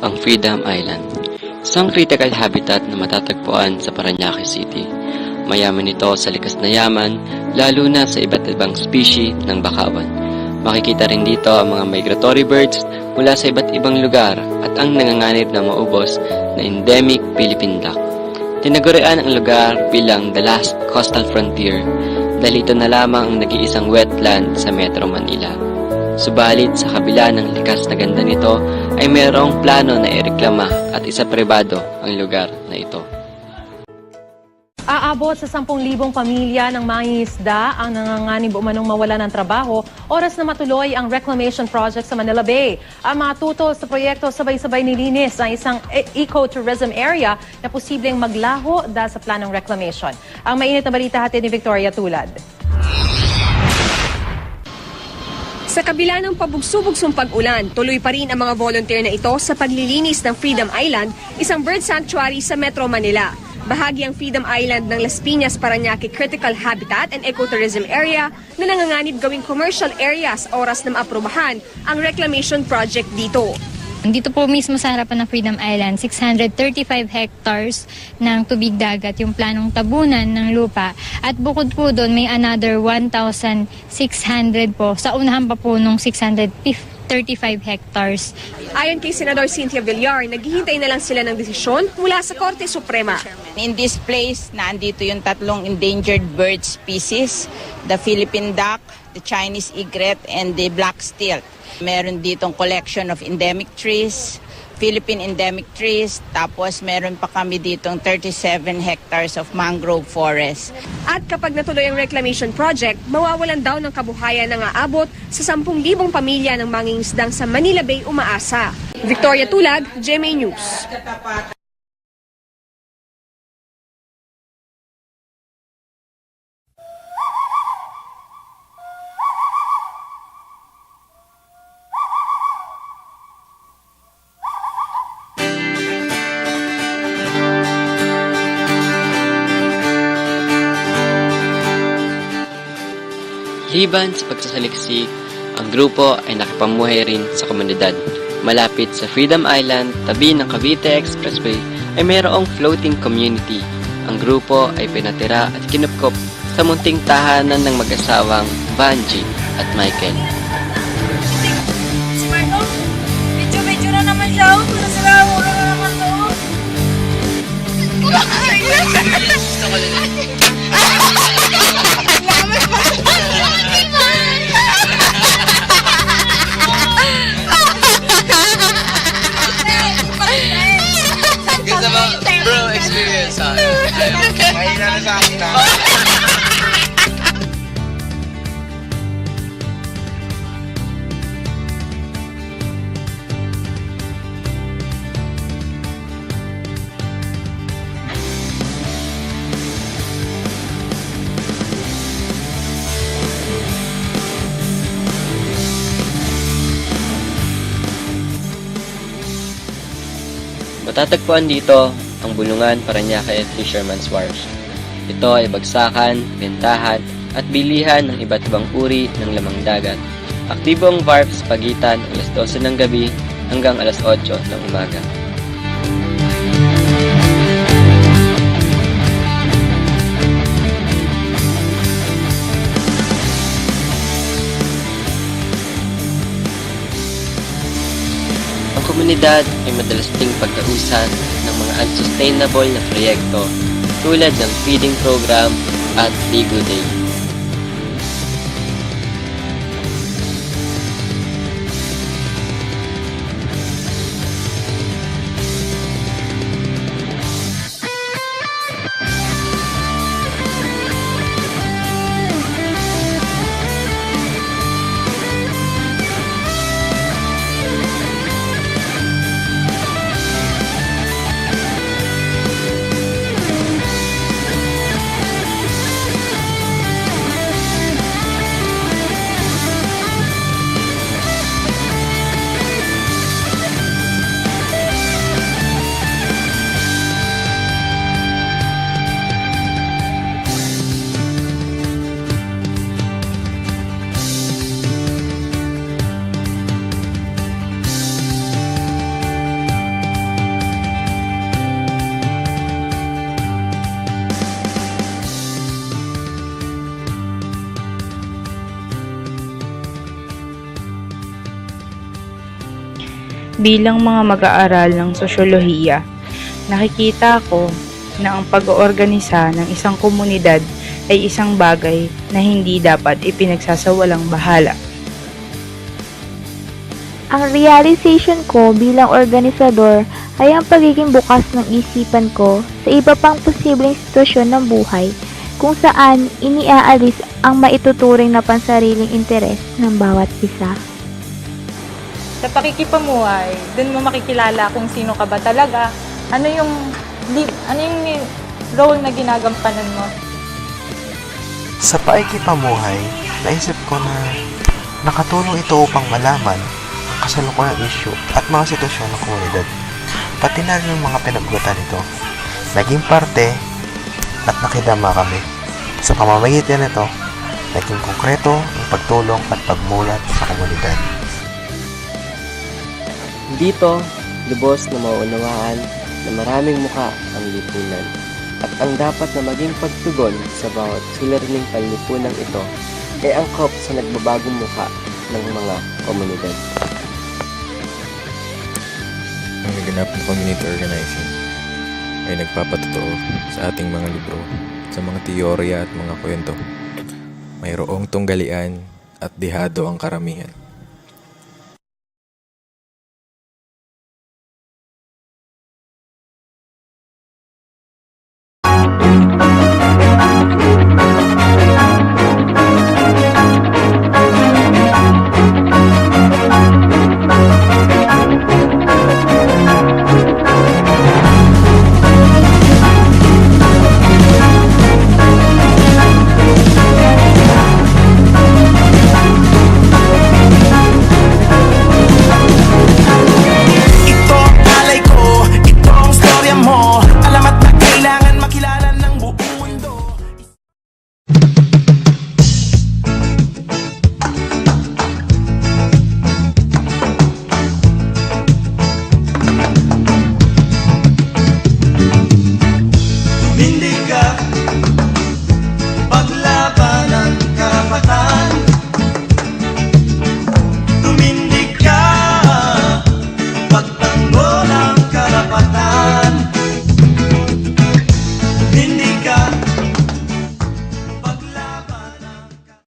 Ang Freedom Island, isang critical habitat na matatagpuan sa Paranaque City. Mayaman ito sa likas na yaman, lalo na sa iba't ibang species ng bakawan. Makikita rin dito ang mga migratory birds mula sa iba't ibang lugar at ang nanganganib na maubos na endemic Philippine duck. Tinagurian ang lugar bilang the last coastal frontier dahil ito na lamang ang nag-iisang wetland sa Metro Manila. Subalit sa kabila ng likas na ganda nito ay mayroong plano na ireklama at isa pribado ang lugar na ito. Aabot sa 10,000 pamilya ng mangingisda ang nanganganib umanong mawala ng trabaho oras na matuloy ang reclamation project sa Manila Bay. Ang mga tutol sa proyekto sabay-sabay nilinis ang isang e- ecotourism area na posibleng maglaho dahil sa planong reclamation. Ang mainit na balita hatid ni Victoria Tulad. Sa kabila ng pabugsubugsong pag-ulan, tuloy pa rin ang mga volunteer na ito sa paglilinis ng Freedom Island, isang bird sanctuary sa Metro Manila. Bahagi ang Freedom Island ng Las Piñas Parañaque Critical Habitat and Ecotourism Area na nanganganib gawing commercial areas oras na maaprubahan ang reclamation project dito. Dito po mismo sa harapan ng Freedom Island, 635 hectares ng tubig dagat yung planong tabunan ng lupa. At bukod po doon, may another 1,600 po sa unahan pa po nung 635 hectares. Ayon kay Senador Cynthia Villar, naghihintay na lang sila ng desisyon mula sa Korte Suprema. In this place, nandito yung tatlong endangered bird species, the Philippine duck, the Chinese egret, and the black stilt. Meron ditong collection of endemic trees, Philippine endemic trees, tapos meron pa kami ditong 37 hectares of mangrove forest. At kapag natuloy ang reclamation project, mawawalan daw ng kabuhayan ng aabot sa 10,000 pamilya ng mangingisdang sa Manila Bay umaasa. Victoria Tulag, GMA News. Liban sa pagsasaliksik, ang grupo ay nakipamuhay rin sa komunidad. Malapit sa Freedom Island, tabi ng Cavite Expressway, ay mayroong floating community. Ang grupo ay pinatira at kinupkop sa munting tahanan ng mag-asawang Banji at Michael. about real experience on it. Matatagpuan dito ang Bulungan Paranaque Fisherman's Wharf. Ito ay bagsakan, bentahan, at bilihan ng iba't ibang uri ng lamang dagat. Aktibo ang wharf sa pagitan alas 12 ng gabi hanggang alas 8 ng umaga. Komunidad ay madalas ding pagkausan ng mga unsustainable na proyekto tulad ng feeding program at Ligo Day. Bilang mga mag-aaral ng sosyolohiya, nakikita ko na ang pag-oorganisa ng isang komunidad ay isang bagay na hindi dapat ipinagsasawalang bahala. Ang realization ko bilang organisador ay ang pagiging bukas ng isipan ko sa iba pang posibleng sitwasyon ng buhay kung saan iniaalis ang maituturing na pansariling interes ng bawat isa. Sa pakikipamuhay, dun mo makikilala kung sino ka ba talaga, ano yung ano yung role na ginagampanan mo. Sa paikipamuhay, naisip ko na nakatulong ito upang malaman ang kasalukuyang issue at mga sitwasyon ng komunidad, pati na rin ang mga pinaggutan nito. Naging parte at nakidama kami. Sa pamamagitan nito, naging konkreto ang pagtulong at pagmulat sa komunidad. Dito, lubos na maunawaan na maraming muka ang lipunan at ang dapat na maging pagtugon sa bawat suliraning panlipunang ito ay angkop sa nagbabagong muka ng mga komunidad. Ang naganap na community organizing ay nagpapatotoo sa ating mga libro, sa mga teorya at mga kwento. Mayroong tunggalian at dihado ang karamihan.